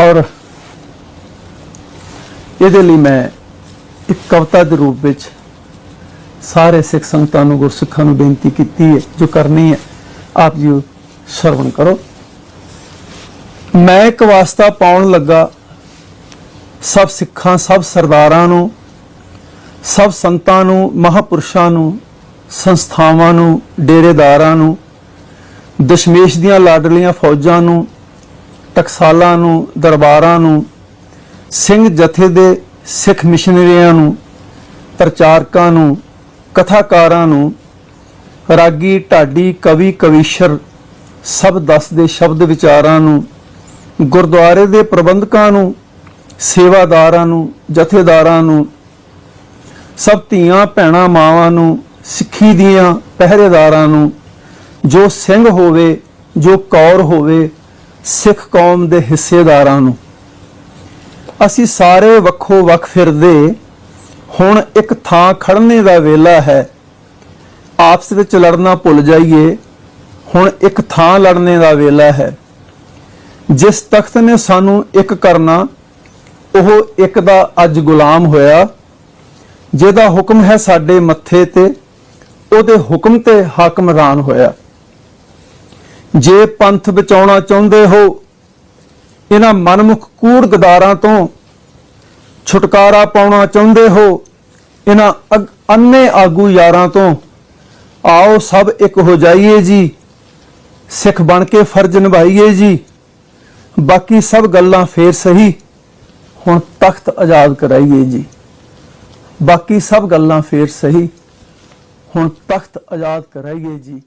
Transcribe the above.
ਔਰ ਇਹਦੇ ਲਈ ਮੈਂ ਇੱਕ ਕਵਿਤਾ ਦੇ ਰੂਪ ਵਿੱਚ ਸਾਰੇ ਸਿੱਖ ਸੰਗਤਾਂ ਨੂੰ, ਗੁਰਸਿੱਖਾਂ ਨੂੰ ਬੇਨਤੀ ਕੀਤੀ ਹੈ, ਜੋ ਕਰਨੀ ਹੈ, ਆਪ ਜੀ ਸਰਵਣ ਕਰੋ। ਮੈਂ ਇੱਕ ਵਾਸਤਾ ਪਾਉਣ ਲੱਗਾ ਸਭ ਸਿੱਖਾਂ, ਸਭ ਸਰਦਾਰਾਂ ਨੂੰ, ਸਭ ਸੰਤਾਂ ਨੂੰ, ਮਹਾਪੁਰਸ਼ਾਂ ਨੂੰ, ਸੰਸਥਾਵਾਂ ਨੂੰ, ਡੇਰੇਦਾਰਾਂ ਨੂੰ, ਦਸ਼ਮੇਸ਼ ਦੀਆਂ ਲਾਡਲੀਆਂ ਫੌਜਾਂ ਨੂੰ ਟਕਸਾਲਾਂ ਨੂੰ, ਦਰਬਾਰਾਂ ਨੂੰ, ਸਿੰਘ ਜਥੇ ਦੇ ਸਿੱਖ ਮਿਸ਼ਨਰੀਆਂ ਨੂੰ, ਪ੍ਰਚਾਰਕਾਂ ਨੂੰ, ਕਥਾਕਾਰਾਂ ਨੂੰ, ਰਾਗੀ, ਢਾਡੀ, ਕਵੀ, ਕਵੀਸ਼ਰ, ਸਭ ਦੱਸਦੇ ਸ਼ਬਦ ਵਿਚਾਰਾਂ ਨੂੰ, ਗੁਰਦੁਆਰੇ ਦੇ ਪ੍ਰਬੰਧਕਾਂ ਨੂੰ, ਸੇਵਾਦਾਰਾਂ ਨੂੰ, ਜਥੇਦਾਰਾਂ ਨੂੰ, ਸਭ ਧੀਆਂ, ਭੈਣਾਂ, ਮਾਵਾਂ ਨੂੰ, ਸਿੱਖੀ ਦੀਆਂ ਪਹਿਰੇਦਾਰਾਂ ਨੂੰ, ਜੋ ਸਿੰਘ ਹੋਵੇ, ਜੋ ਕੌਰ ਹੋਵੇ ਸਿੱਖ ਕੌਮ ਦੇ ਹਿੱਸੇਦਾਰਾਂ ਨੂੰ। ਅਸੀਂ ਸਾਰੇ ਵੱਖੋ ਵੱਖ ਫਿਰਦੇ, ਹੁਣ ਇੱਕ ਥਾਂ ਖੜਨੇ ਦਾ ਵੇਲਾ ਹੈ। ਆਪਸ ਵਿੱਚ ਲੜਨਾ ਭੁੱਲ ਜਾਈਏ, ਹੁਣ ਇੱਕ ਥਾਂ ਲੜਨੇ ਦਾ ਵੇਲਾ ਹੈ। ਜਿਸ ਤਖਤ ਨੇ ਸਾਨੂੰ ਇੱਕ ਕਰਨਾ, ਉਹ ਇੱਕ ਦਾ ਅੱਜ ਗੁਲਾਮ ਹੋਇਆ। ਜਿਹਦਾ ਹੁਕਮ ਹੈ ਸਾਡੇ ਮੱਥੇ ਤੇ, ਉਹਦੇ ਹੁਕਮ ਤੇ ਹਾਕਮਰਾਨ ਹੋਇਆ। ਜੇ ਪੰਥ ਬਚਾਉਣਾ ਚਾਹੁੰਦੇ ਹੋ, ਇਹਨਾਂ ਮਨਮੁਖ ਕੂੜ ਗਦਾਰਾਂ ਤੋਂ ਛੁਟਕਾਰਾ ਪਾਉਣਾ ਚਾਹੁੰਦੇ ਹੋ, ਇਹਨਾਂ ਅਗ- ਅੰਨੇ ਆਗੂ ਯਾਰਾਂ ਤੋਂ, ਆਓ ਸਭ ਇੱਕ ਹੋ ਜਾਈਏ ਜੀ, ਸਿੱਖ ਬਣ ਕੇ ਫਰਜ਼ ਨਿਭਾਈਏ ਜੀ। ਬਾਕੀ ਸਭ ਗੱਲਾਂ ਫੇਰ ਸਹੀ, ਹੁਣ ਤਖਤ ਆਜ਼ਾਦ ਕਰਾਈਏ ਜੀ। ਬਾਕੀ ਸਭ ਗੱਲਾਂ ਫੇਰ ਸਹੀ, ਹੁਣ ਤਖਤ ਆਜ਼ਾਦ ਕਰਾਈਏ ਜੀ।